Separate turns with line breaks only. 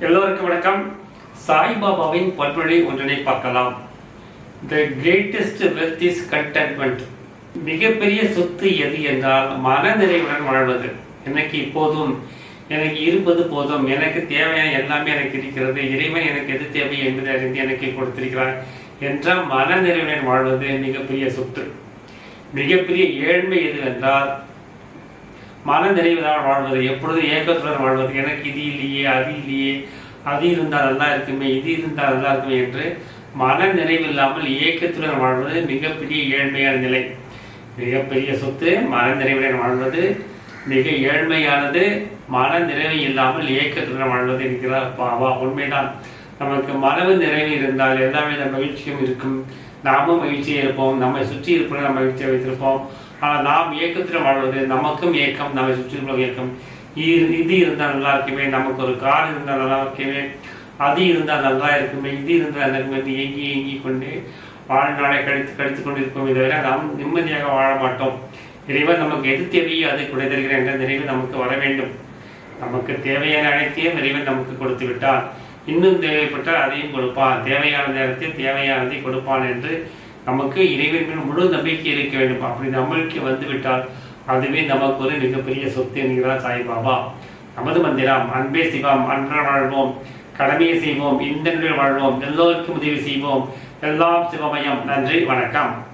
எல்லோருக்கும் வணக்கம். சாய்பாபாவின் பொன்மொழி ஒன்றினை பார்க்கலாம். The greatest wealth is contentment மிகப்பெரிய சொத்து எது என்றால் மனநிறைவுடன் வாழ்வது. எனக்கு இப்போதும் எனக்கு இருப்பது போதும். எனக்கு தேவையான எல்லாமே எனக்கு இருக்கிறது. இறைவன் எனக்கு எது தேவை என்பதை அறிந்து எனக்கு கொடுத்திருக்கிறார் என்ற மனநிறைவுடன் வாழ்வது மிகப்பெரிய சொத்து. மிகப்பெரிய ஏழ்மை எது என்றால் மன நிறைவுதான் வாழ்வது எப்பொழுதும் ஏக்கத்துடன் வாழ்வது. எனக்கு இது இல்லையே அது இல்லையே அது இருந்தால் நல்லா இருக்குமே இது இருந்தால் நல்லா இருக்குமே என்று மன நிறைவு இல்லாமல் ஏக்கத்துடன் வாழ்வது மிகப்பெரிய ஏழ்மையான நிலை. மிகப்பெரிய சொத்து மன நிறைவுடன் வாழ்வது மிக ஏழ்மையானது. மன நிறைவு இல்லாமல் ஏக்கத்துடன் வாழ்வது இருக்கிறார் பாவா உண்மைதான். நமக்கு மனவு நிறைவு இருந்தால் எல்லா வித மகிழ்ச்சியும் இருக்கும். நாமும் மகிழ்ச்சியாக இருப்போம். நம்மை சுற்றி இருப்பதை நம்ம மகிழ்ச்சியாக வைத்திருப்போம். ஆனால் நாம் ஏக்கத்தில் வாழ்வது நமக்கும் ஏக்கம் நம்மை சுற்றியுள்ள இயக்கம் இது இருந்தால் நல்லா இருக்குமே நமக்கு ஒரு கார் இருந்தால் நல்லா இருக்குமே அது இருந்தால் நல்லா இருக்குமே இது இருந்தால் நல்லா இருக்குமே இயங்கி ஏங்கி கொண்டு வாழ்நாளை கழித்து கழித்து கொண்டிருப்போமே தவிர நாம் நிம்மதியாக வாழ மாட்டோம். இறைவன் நமக்கு எது தேவையோ அதை கொடுத்திருக்கிறேன் என்ற நிறைவு நமக்கு வர வேண்டும். நமக்கு தேவையான அனைத்தையும் இறைவன் நமக்கு கொடுத்து விட்டான். இன்னும் தேவைப்பட்டால் அதையும் கொடுப்பான். தேவையான நேரத்தில் தேவையானதை கொடுப்பான் என்று நமக்கு இறைவன் மேல் முழு நம்பிக்கை இருக்க வேண்டும். அப்படி நம்பிக்கை வந்துவிட்டால் அதுவே நமக்கு ஒரு மிகப்பெரிய சொத்து என்கிறார் சாய்பாபா. நமது மந்திரம் அன்பே சிவம் அன்றாட வாழ்வோம் கடமையை செய்வோம் இந்த வாழ்வோம் எல்லோருக்கும் உதவி செய்வோம். எல்லாம் சிவமயம். நன்றி வணக்கம்.